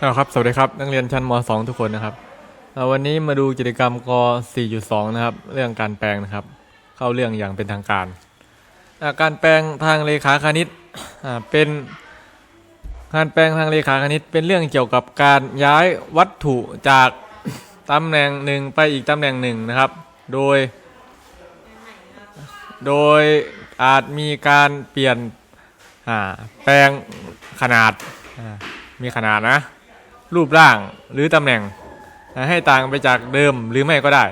เอาครับ สวัสดีครับ นักเรียนชั้นม .2 ทุกคนนะครับ วันนี้มาดูกิจกรรมก 4.2 นะครับ เรื่องการแปลงนะครับ เข้าเรื่องอย่างเป็นทางการ การแปลงทางเลขาคณิตเป็นการแปลงทางเลขาคณิต เป็นเรื่องเกี่ยวกับการย้ายวัตถุจากตำแหน่งหนึ่งไปอีกตำแหน่งหนึ่งนะครับ โดย โดยอาจมีการเปลี่ยนแปลงขนาดมีขนาดนะ รูปร่างหรือตำแหน่งให้ต่างไปจากเดิมหรือไม่ก็ได้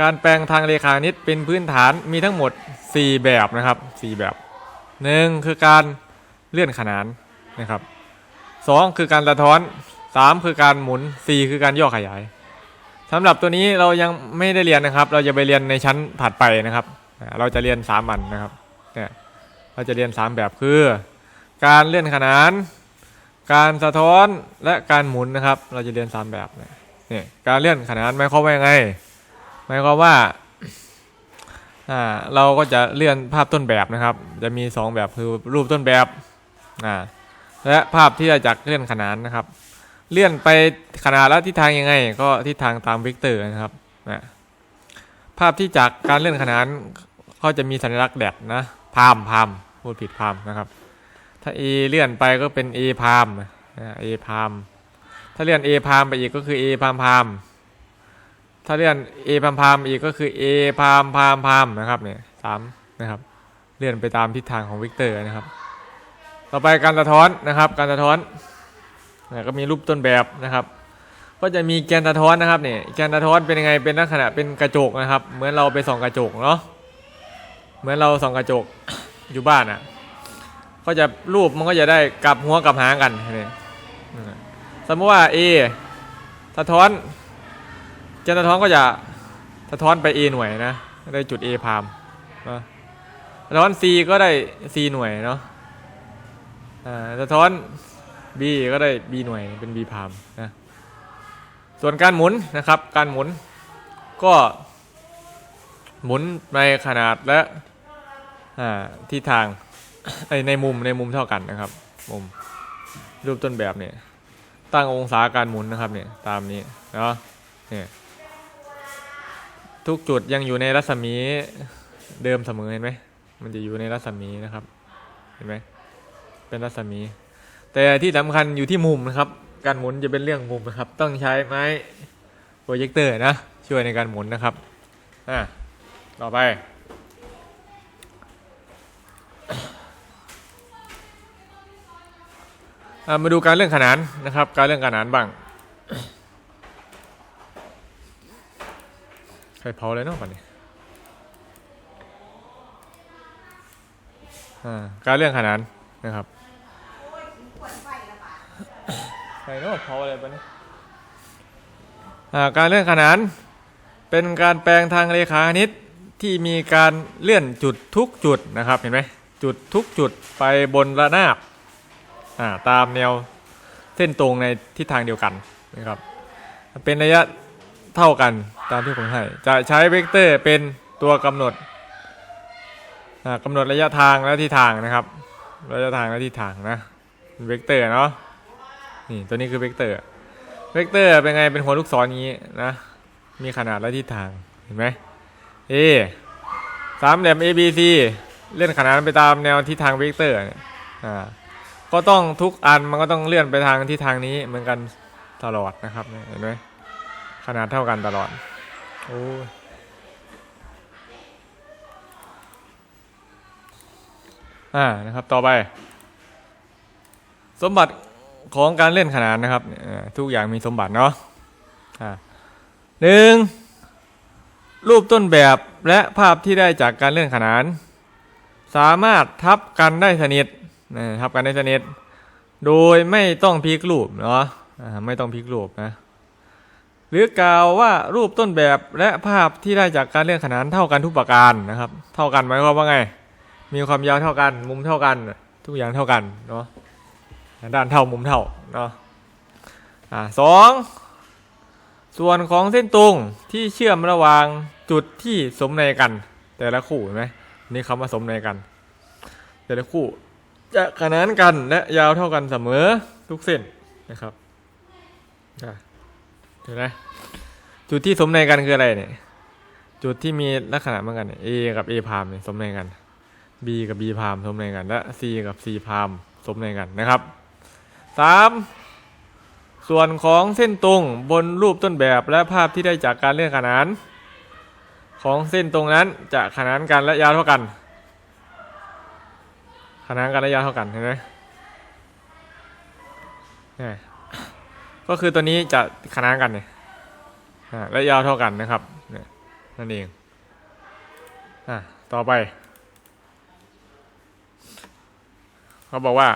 การแปลงทางเลขาคณิตเป็นพื้นฐานมีทั้งหมด 4 แบบนะครับ 4 แบบ 1 คือการเลื่อนขนานนะครับ 2 คือการสะท้อน 3 คือการหมุน 4 คือการย่อขยายสำหรับตัวนี้เรายังไม่ได้เรียนนะครับ เราจะไปเรียนในชั้นถัดไปนะครับ เราจะเรียน3อันนะครับเนี่ยเราจะเรียน 3 แบบคือ การเลื่อนขนาน การสะท้อนและการหมุนนะครับ เราจะเรียน3แบบเนี่ยการเลื่อนขนานหมายความว่ายังไงหมายความว่าอ่าเราก็จะเลื่อนภาพต้นแบบนะครับ จะมี 2 แบบคือรูปต้นแบบอ่าและภาพที่ได้จากเลื่อนขนานนะครับ เลื่อนไปขนาดและทิศทางยังไง ก็ทิศทางตามเวกเตอร์นะครับนะภาพที่จากการเลื่อนขนานเขาจะมีสัญลักษณ์แดดนะพามพามพูดผิดพามนะครับ ถ้า a เลื่อนไปก็เป็น a พามนะ a พามถ้าเลื่อน a พามไปอีกก็คือ a พามพามถ้าเลื่อน a พามพามอีกก็คือ a พามพามพามนะครับเนี่ยสามนะครับ เลื่อนไปตามทิศทางของเวกเตอร์นะครับ ต่อไปการสะท้อนนะครับ การสะท้อนนะก็มีรูปต้นแบบนะครับ ก็จะมีแกนสะท้อนนะครับเนี่ยแกนสะท้อนเป็นยังไงเป็นลักษณะเป็นกระจกนะครับ เหมือนเราไปส่องกระจกเนาะเหมือนเราส่องกระจกอยู่บ้านอะ ก็จะรูปมันก็จะได้กลับหัวกลับหางกันนี่สมมติว่า A สะท้อนแกนสะท้อนก็จะสะท้อนไป A หน่วยนะได้จุด A พามนะสะท้อน C ก็ได้ C หน่วยเนาะสะท้อน B ก็ได้ B หน่วยเป็น B พามนะส่วนการหมุนนะครับ การหมุนก็หมุนในขนาดและทิศทาง ในมุมในมุมเท่ากันนะครับ มุมรูปต้นแบบเนี่ย ตั้งองศาการหมุนนะครับเนี่ยตามนี้เนาะเนี่ยทุกจุดยังอยู่ในรัศมีเดิมเสมอเห็นไหมมันจะอยู่ในรัศมีนะครับเห็นไหมเป็นรัศมี แต่ที่สำคัญอยู่ที่มุมนะครับ การหมุนจะเป็นเรื่องมุมนะครับ ต้องใช้ไม้โปรเจคเตอร์นะช่วยในการหมุนนะครับอะต่อไป อะ มาดูการเรื่องขนานนะครับ การเรื่องขนานบ้างใครเผาเลยเนาะก่อนนี้การเรื่องขนานนะครับใครเนาะเผาอะไรปะเนี่ยอ่าการเรื่องขนานเป็นการแปลงทางเลขาคณิตที่มีการเลื่อนจุดทุกจุดนะครับเห็นไหมจุดทุกจุดไปบนระนาบ อ่าตามแนวเส้นตรงในทิศทางเดียวกันนะครับ เป็นระยะเท่ากันตามที่ผมให้จะใช้เวกเตอร์เป็นตัวกำหนดอ่ากำหนดระยะทางและทิศทางนะครับ ระยะทางและทิศทางนะเวกเตอร์เนาะนี่ตัวนี้คือเวกเตอร์เวกเตอร์เป็นไงเป็นหัวลูกศรนี้นะมีขนาดและทิศทางเห็นไหม A สามเหลี่ยม A B C เล่นขนานไปตามแนวทิศทางเวกเตอร์เนี่ยอ่า ก็ต้องทุกอันมันก็ต้องเลื่อนไปทางที่ทางนี้เหมือนกันตลอดนะครับเห็นไหมขนาดเท่ากันตลอดโอ้อ่านะครับต่อไป สมบัติของการเล่นขนานนะครับทุกอย่างมีสมบัติเนาะอ่าหนึ่งรูปต้นแบบและภาพที่ได้จากการเล่นขนาน สามารถทับกันได้สนิท ทับกันได้สนิท โดยไม่ต้องพลิกรูปเนาะไม่ต้องพลิกรูปนะ หรือกล่าวว่ารูปต้นแบบและภาพที่ได้จากการเลื่อนขนานเท่ากันทุกประการนะครับ เท่ากันหมายความว่าไง มีความยาวเท่ากัน มุมเท่ากัน ทุกอย่างเท่ากันเนาะ ด้านเท่ามุมเท่าเนาะอ่าสองส่วนของเส้นตรงที่เชื่อมระหว่างจุดที่สมในกัน แต่ละคู่เห็นไหมนี่คำว่าสมในกัน แต่ละคู่ จะขนานกันและยาวเท่ากันเสมอทุกเส้นนะครับอะเห็นไหมจุดที่สมในกันคืออะไรเนี่ย จุดที่มีลักษณะเหมือนกันเนี่ย A กับ A พามเนี่ยสมในกัน B กับ B พามสมในกัน และ C กับ C พามสมในกันนะครับสามส่วนของเส้นตรงบนรูปต้นแบบและภาพที่ได้จากการเลื่อนขนาน ของเส้นตรงนั้นจะขนานกันและยาวเท่ากัน ขนานกันและยาวเท่ากันเห็นไหมนี่ก็คือตัวนี้จะขนานกันเนี่ยอ่าและยาวเท่ากันนะครับนั่นเองอะต่อไป เขาบอกว่า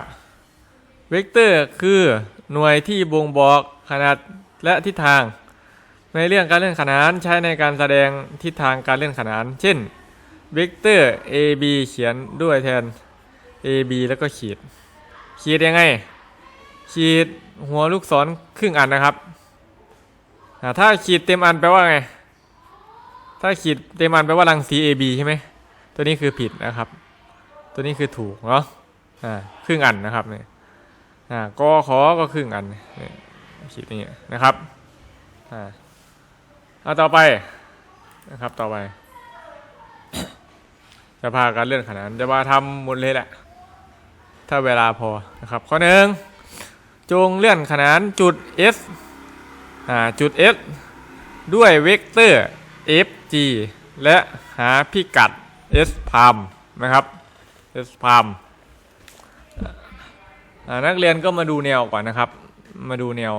เวกเตอร์คือหน่วยที่บ่งบอกขนาดและทิศทาง ในเรื่องการเลื่อนขนานใช้ในการแสดงทิศทางการเลื่อนขนาน เช่น เวกเตอร์ AB เขียนด้วยแทน AB แล้วก็ขีด ขีดยังไง ขีดหัวลูกศรครึ่งอันนะครับ ถ้าขีดเต็มอันแปลว่าไง ถ้าขีดเต็มอันแปลว่ารังสี AB ใช่ไหม ตัวนี้คือผิดนะครับ ตัวนี้คือถูกเนาะครึ่งอันนะครับเนี่ยอ่ากอขอก็ครึ่งอันขีดอย่างเงี้ยนะครับอ่าเอาต่อไปนะครับต่อไป จะพาการเลื่อนขนานจะมาทำหมดเลยแหละ ถ้าเวลาพอนะครับ ข้อหนึ่งจงเลื่อนขนานจุด S อ่าจุด S ด้วยเวกเตอร์ fg และหาพิกัด s พามนะครับ s พามนักเรียนก็มาดูแนวก่อนนะครับ มาดูแนว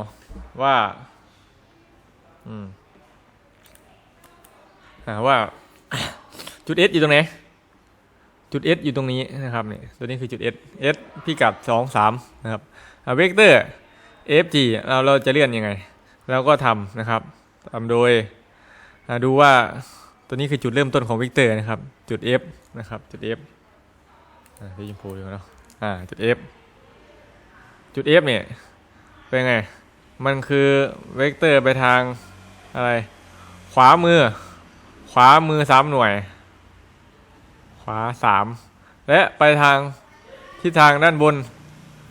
ว่าอืมอ่าว่าจุด S อยู่ตรงไหน จุด S อยู่ตรงนี้นะครับเนี่ยตัวนี้คือจุด S S พิกัดสองสามนะครับเวกเตอร์ fg เราเราจะเลื่อนยังไงเราก็ทำนะครับทำโดยอ่าดูว่าตัวนี้คือจุดเริ่มต้นของเวกเตอร์นะครับจุด F นะครับจุด F อ่าที่ยิมพูดูเนาะอ่าจุด F จุด F เนี่ยเป็นไง มันคือเวกเตอร์ไปทางอะไร ขวามือ ขวามือสามหน่วย วาสามและไปทางทิศทางด้านบน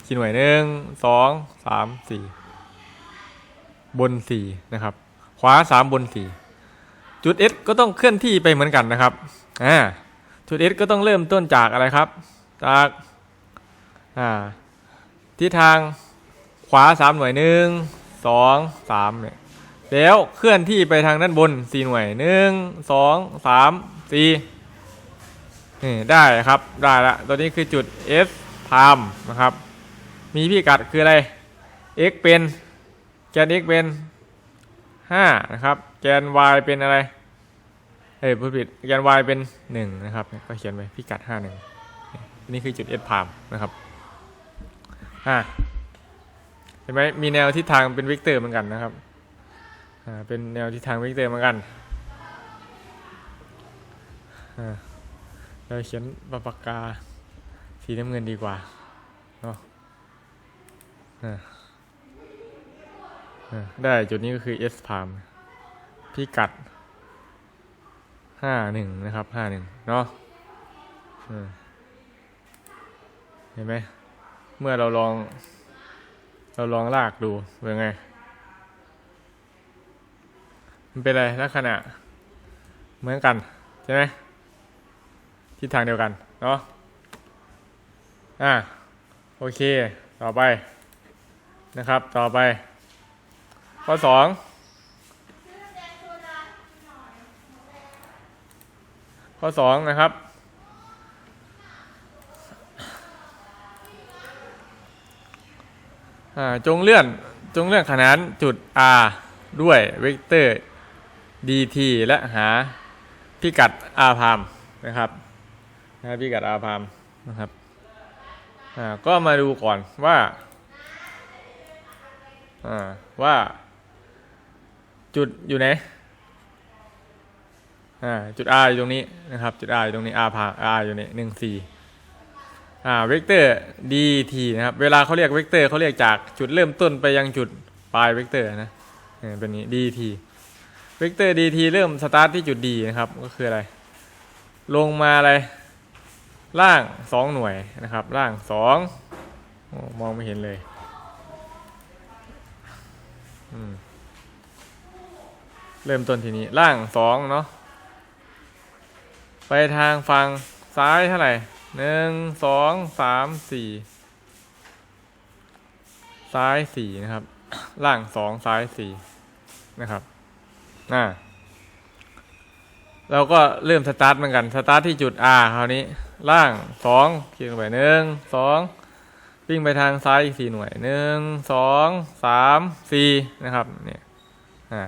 กี่หน่วยหนึ่งสองสามสี่บนสี่นะครับ ขวาสามบนสี่จุด S ก็ต้องเคลื่อนที่ไปเหมือนกันนะครับอ่าจุด S ก็ต้องเริ่มต้นจากอะไรครับ จากอ่าทิศทางขวาสามหน่วยหนึ่งสองสามเนี่ยแล้วเคลื่อนที่ไปทางด้านบนสี่หน่วยหนึ่งสองสามสี่ นี่ได้ครับได้ละตัวนี้คือจุด S พามนะครับ มีพิกัดคืออะไร x เป็นแกน x เป็นห้านะครับ แกน y เป็นอะไร เอ้ยผู้ผิดแกน y เป็นหนึ่งนะครับ ก็เขียนไว้พิกัดห้าหนึ่งนี่คือจุด s พามนะครับอ่าเห็นไหมมีแนวทิศทางเป็นเวกเตอร์เหมือนกันนะครับอ่าเป็นแนวทิศทางเวกเตอร์เหมือนกันอ่า เราเขียนปากากา สีน้ำเงินดีกว่าเนาะอ่าอ่าได้จุดนี้ก็คือ S พามพิกัดห้าหนึ่งนะครับห้าหนึ่งเนาะเห็นไหม เมื่อเราลอง เราลองลากดูเป็นไง มันเป็นอะไรลักษณะเหมือนกัน ใช่ไหม ทิศทางเดียวกันเนาะอ่าโอเค ต่อไปนะครับ ต่อไป ข้อสองข้อสองนะครับอ่าจงเลื่อน จงเลื่อนขนานจุด r ด้วยเวกเตอร์ dt และหาพิกัด r พามนะครับ หาพิกัด r พามนะครับอ่าก็มาดูก่อนว่าอ่าว่า จุดอยู่ไหนอ่าจุด r อยู่ตรงนี้นะครับ จุด r อยู่ตรงนี้ r พา r อยู่นี่หนึ่งสี่อ่าเวกเตอร์ dt นะครับ เวลาเขาเรียกเวกเตอร์เขาเรียกจากจุดเริ่มต้นไปยังจุดปลายเวกเตอร์นะเป็นนี้ dt เวกเตอร์ dt เริ่มสตาร์ทที่จุด d นะครับ ก็คืออะไร ลงมาอะไร ล่างสองหน่วยนะครับ ล่างสองโอ้มองไม่เห็นเลยเริ่มต้นทีนี้ล่างสองเนาะไปทางฝั่งซ้ายเท่าไหร่หนึ่งสองสามสี่ซ้ายสี่นะครับ ล่างสองซ้ายสี่นะครับอ่าเราก็เริ่มสตาร์ทเหมือนกัน สตาร์ทที่จุด R คราวนี้ ล่างสองคลิกลงไปหนึ่งสองวิ่งไปทางซ้ายอีกสี่หน่วยหนึ่งสองสามสี่นะครับเนี่ยอ่า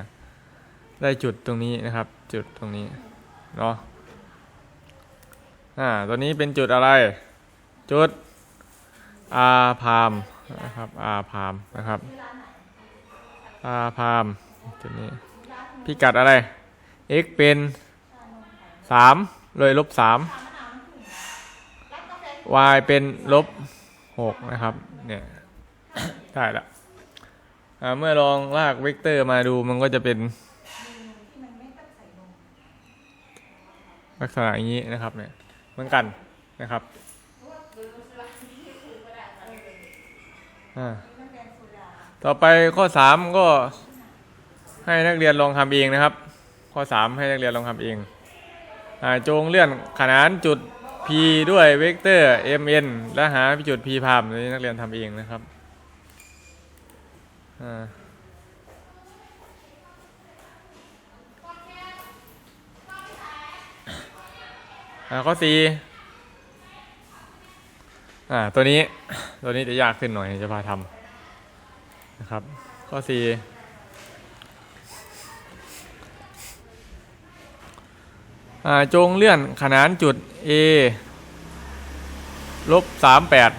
ได้จุดตรงนี้นะครับ จุดตรงนี้เนาะอ่าตัวนี้เป็นจุดอะไร จุด R พามนะครับ R พามนะครับ R พามจุดนี้พิกัดอะไร x เป็นสามเลยลบสาม y เป็นลบหกนะครับ เนี่ย ได้ละอ่าเมื่อลองลากเวกเตอร์มาดูมันก็จะเป็น ลักษณะอย่างนี้นะครับ เนี่ย เหมือนกันนะครับต่อไปข้อสามก็ให้นักเรียนลองทำเองนะครับ ข้อสามให้นักเรียนลองทำเองอจงเลื่อนขนานจุด p ด้วยเวกเตอร์ mn และหาจุด p พามนี้นักเรียนทำเองนะครับอ่าข้อสี่อ่าตัวนี้ตัวนี้จะยากขึ้นหน่อยจะพาทำนะครับ ข้อสี่ จงเลื่อนขนานจุด A ลบสามแปด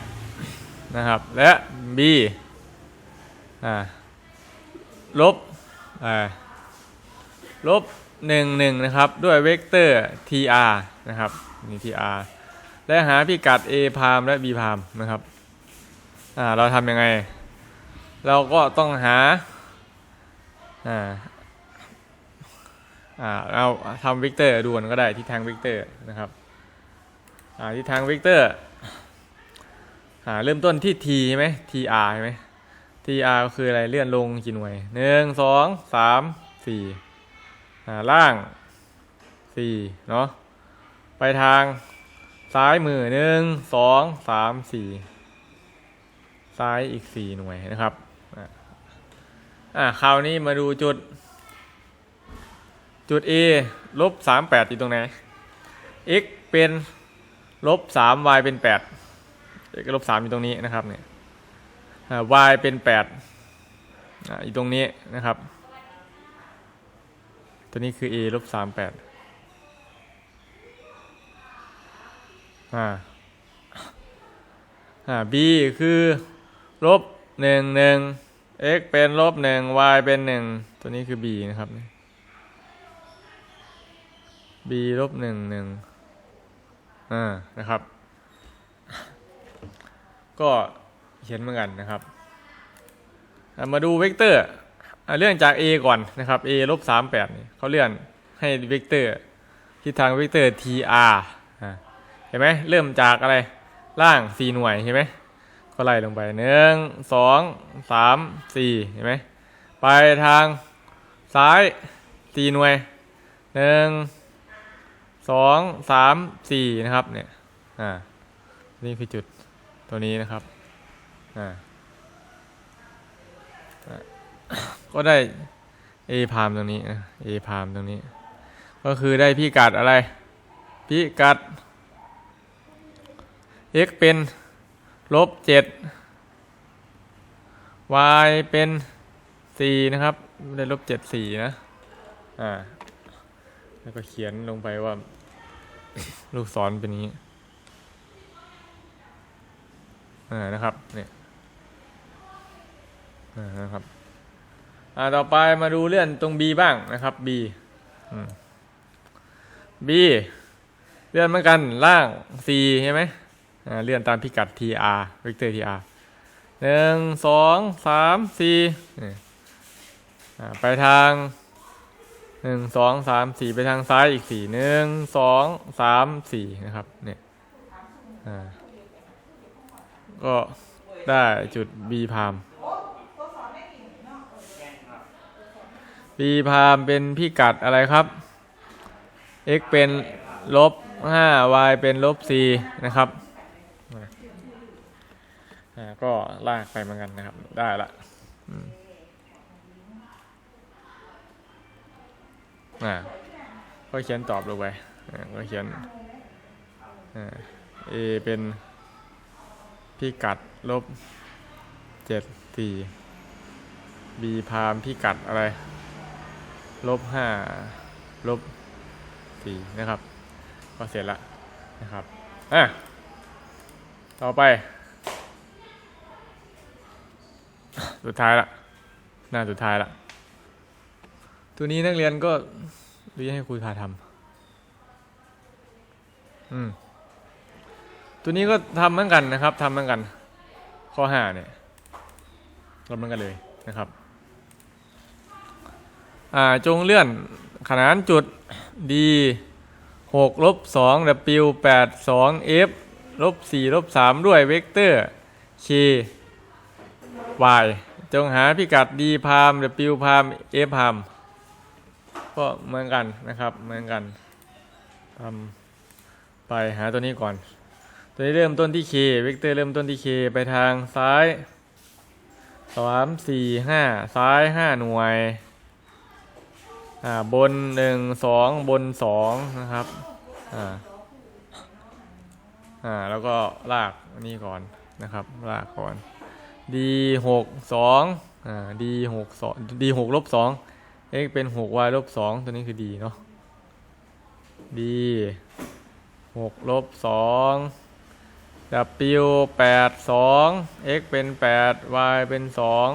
นะครับ และ B ลบลบหนึ่งหนึ่งนะครับ ด้วยเวกเตอร์ tr นะครับนี่ tr และหาพิกัด a พามและ b พามนะครับเราทำยังไง เราก็ต้องหา อ่าเราทำเวกเตอร์ดวนก็ได้ที่ทางเวกเตอร์นะครับอ่าที่ทางเวกเตอร์อ่าเริ่มต้นที่ t ใช่ไหม tr ใช่ไหม tr ก็คืออะไรเลื่อนลงกี่หน่วยหนึ่งสองสามสี่อ่าล่างสี่เนาะไปทางซ้ายมือหนึ่งสองสามสี่ซ้ายอีกสี่หน่วยนะครับอ่าคราวนี้มาดูจุด จุด A ลบสามแปดอยู่ตรงไหน x เป็นลบสาม y เป็นแปด x ลบสามอยู่ตรงนี้นะครับเนี่ย y เป็นแปดอ่าอยู่ตรงนี้นะครับ ตัวนี้คือ a ลบสามแปดอ่าอ่า b คือลบหนึ่งหนึ่ง x เป็นลบหนึ่ง y เป็นหนึ่ง ตัวนี้คือ b นะครับ b ลบหนึ่งหนึ่งอ่านะครับ ก็เขียนเหมือนกันนะครับ มาดูเวกเตอร์เลื่อนจาก a ก่อนนะครับ a ลบสามแปดเขาเลื่อนให้เวกเตอร์ทิศทางเวกเตอร์ tr อะเห็นไหมเริ่มจากอะไรล่างสี่หน่วยเห็นไหมก็ไล่ลงไปหนึ่งสองสามสี่เห็นไหมไปทางซ้ายสี่หน่วยหนึ่ง สองสามสี่นะครับเนี่ยอ่านี่คือจุดตัวนี้นะครับอ่าก็ได้ A พามตรงนี้นะ A พามตรงนี้ ก็คือได้พิกัดอะไร พิกัด x เป็นลบเจ็ด y เป็นสี่นะครับ ได้ลบเจ็ดสี่นะ อ่า แล้วก็เขียนลงไปว่า ลูกศรเป็นนี้ อ่านะครับ เนี่ย อ่านะครับ อ่าต่อไปมาดูเลื่อนตรง B บ้างนะครับ B อืม B เลื่อนเหมือนกันล่าง C ใช่ไหมอ่าเลื่อนตามพิกัด TR เวกเตอร์ TR หนึ่งสองสามสี่นี่อ่าไปทาง หนึ่งสองสามสี่ไปทางซ้ายอีกสี่หนึ่งสองสามสี่นะครับ เนี่ยอ่าก็ได้จุด B พาม b พามเป็นพิกัดอะไรครับ x เป็นลบ5 y เป็นลบ4นะครับอ่าก็ลากไปเหมือนกันนะครับ ได้ละ อ่าก็เขียนตอบลงไปอ่าก็เขียนอ่า a เป็นพิกัดลบ7 4 b พามพิกัดอะไรลบ5ลบ4นะครับ ก็เสร็จละนะครับอะต่อไป สุดท้ายละ หน้าสุดท้ายละ ตัวนี้นักเรียนก็หรือจะให้ครูพาทำอืม ตัวนี้ก็ทำเหมือนกันนะครับทำเหมือนกัน ข้อห้าเนี่ยทำเหมือนกันเลยนะครับ อ่าจงเลื่อนขนานจุด d หกลบสอง w แปดสอง f ลบสี่ลบสามด้วยเวกเตอร์ k y จงหาพิกัด d พาม w พาม f พาม ก็เหมือนกันนะครับเหมือนกันทำไปหาตัวนี้ก่อน ตัวนี้เริ่มต้นที่ k เวกเตอร์เริ่มต้นที่ k ไปทางซ้ายสามสี่ห้าซ้ายห้าหน่วยอ่าบนหนึ่งสองบนสองนะครับอ่าอ่าแล้วก็ลากนนี่ก่อนนะครับ ลากก่อน d หกสองอ่า d หกสอง d หกลบสอง x เป็นหก y ลบสองตัวนี้คือ d เนาะ d หกลบสอง w แปดสอง x เป็นแปด y เป็นสอง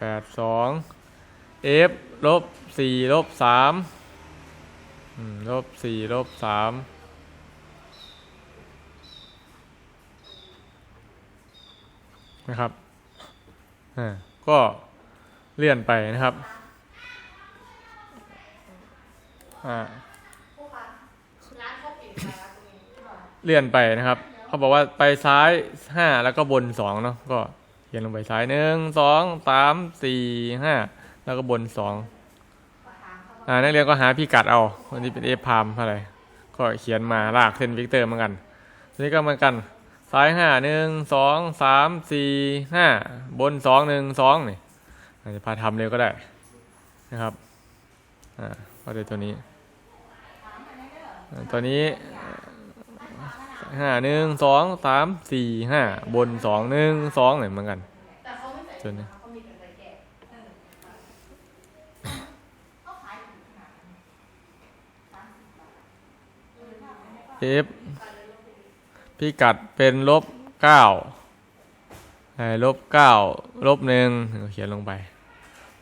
แปดสอง f ลบสี่ลบสามลบสี่ลบสามนะครับ ก็ เลื่อนไปนะครับอ่าเลื่อนไปนะครับ เขาบอกว่าไปซ้ายห้าแล้วก็บนสองเนาะก็เขียนลงไปซ้ายหนึ่งสองสามสี่ห้าแล้วก็บนสองอ่านักเรียนก็หาพิกัดเอาวันนี้เป็นเอฟพามเท่าไรก็เขียนมาลากเส้นวิกเตอร์เหมือนกันทีนี้ก็เหมือนกัน ซ้ายห้าหนึ่งสองสามสี่ห้าบนสองหนึ่งสองนี่ อาจจะพาทำเร็วก็ได้นะครับอ่าก็ได้ตัวนี้ ตัวนี้ห้าหนึ่งสองสามสี่ห้าบนสองหนึ่งสองเนี่ยเหมือนกันแต่เขาไม่ใส่ตัวนี้เขามีแต่ใส่แกะเออเขาขายถูกขนาดนั้นสามสิบบาทเออถ้าไม่ได้ก็ f พิกัดเป็นลบเก้าลบเก้าลบหนึ่งเขียนลงไป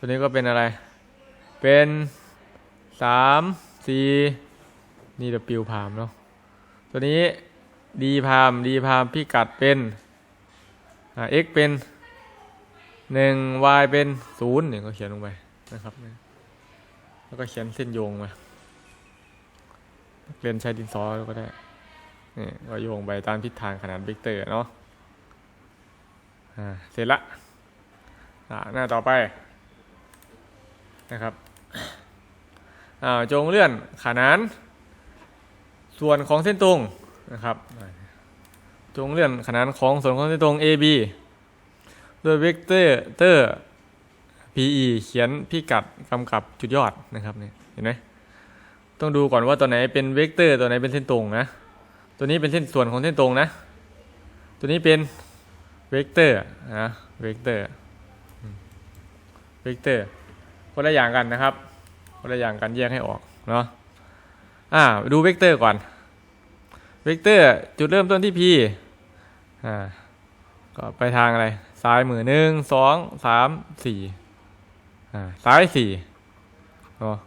ตัวนี้ก็เป็นอะไร เป็นสามสี่นี่เดปิวพามเนาะ ตัวนี้ดีพามดีพามพิกัดเป็นอ่า x เป็นหนึ่ง y เป็นศูนย์เนี่ยก็เขียนลงไปนะครับ แล้วก็เขียนเส้นโยงมาเรียนใช้ดินสอก็ได้นี่ก็โยงไปตามทิศทางขนาดเวกเตอร์เนาะ อ่า เสร็จละ อ่า หน้าต่อไป นะครับจงเลื่อนขนาน ส่วนของเส้นตรงนะครับ จงเลื่อนขนานของส่วนของเส้นตรง AB โดยเวกเตอร์เตอร์ PE เขียนพิกัดกำกับจุดยอดนะครับเนี่ยเห็นไหมต้องดูก่อนว่าตัวไหนเป็นเวกเตอร์ตัวไหนเป็นเส้นตรงนะ ตัวนี้เป็นเส้นส่วนของเส้นตรงนะ ตัวนี้เป็นเวกเตอร์นะเวกเตอร์เวกเตอร์ คนละอย่างกันนะครับคนละอย่างกันแยกให้ออกเนาะอ่าดูเวกเตอร์ก่อน เวกเตอร์จุดเริ่มต้นที่ p อ่าก็ไปทางอะไร ซ้ายมือหนึ่งสองสามสี่อ่าซ้ายสี่เนาะ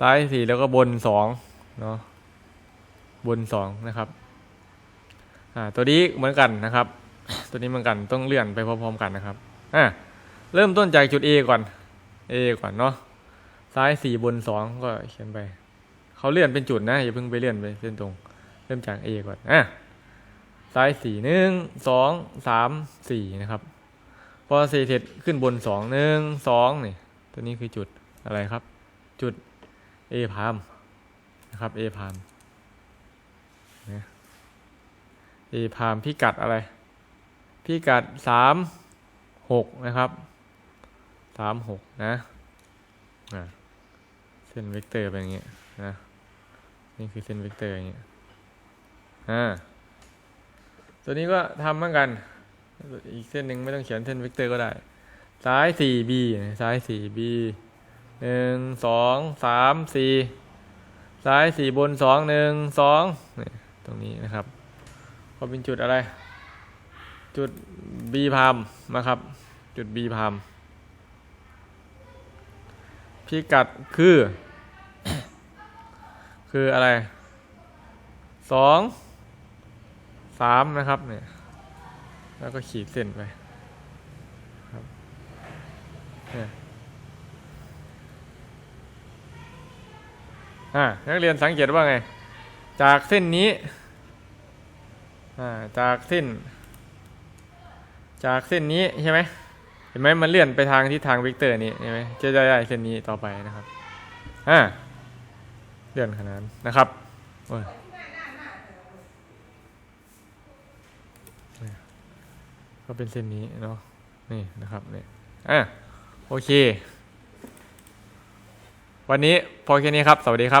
ซ้ายสี่แล้วก็บนสองเนาะบนสองนะครับอ่าตัวนี้เหมือนกันนะครับ ตัวนี้เหมือนกันต้องเลื่อนไปพร้อมๆกันนะครับอ่าเริ่มต้นจากจุด A ก่อน A ก่อนเนาะซ้ายสี่บนสองก็เขียนไป เขาเลื่อนเป็นจุดนะอย่าเพิ่งไปเลื่อนไปเส้นตรง เริ่มจาก A ก่อนอะซ้ายสี่หนึ่งสองสามสี่นะครับ พออเศษเสร็จขึ้นบนสองหนึ่งสองนี่ตัวนี้คือจุดอะไรครับ จุด A พามนะครับ A พามนะ A พามพิกัดอะไร พิกัดสามหกนะครับ สามหกนะอะเส้นเวกเตอร์เป็นอย่างเงี้ยนะนี่คือเส้นเวกเตอร์อย่างเงี้ยอ่าตัวนี้ก็ทำเหมือนกัน อีกเส้นหนึ่งไม่ต้องเขียนเส้นเวกเตอร์ก็ได้ ซ้าย 4b ซ้าย 4b หนึ่งสองสามสี่ซ้ายสี่บนสองหนึ่งสองนี่ตรงนี้นะครับ ก็เป็นจุดอะไร จุด b พามนะครับ จุด b พาม พิกัดคือ คืออะไรสองสามนะครับเนี่ย แล้วก็ขีดเส้นไปครับเนี่ยอ่านักเรียนสังเกตว่าไง จากเส้นนี้อ่าจากเส้น จากเส้นนี้ใช่ไหม เห็นไหมมันเลื่อนไปทางทิศทางเวกเตอร์นี้ใช่ไหมจะได้เส้นนี้ต่อไปนะครับอ่าเลื่อนขนาดนะครับโอ้ยก็เป็นเส้นนี้เนาะนี่นะครับนี่อะโอเค วันนี้พอแค่นี้ครับ สวัสดีครับ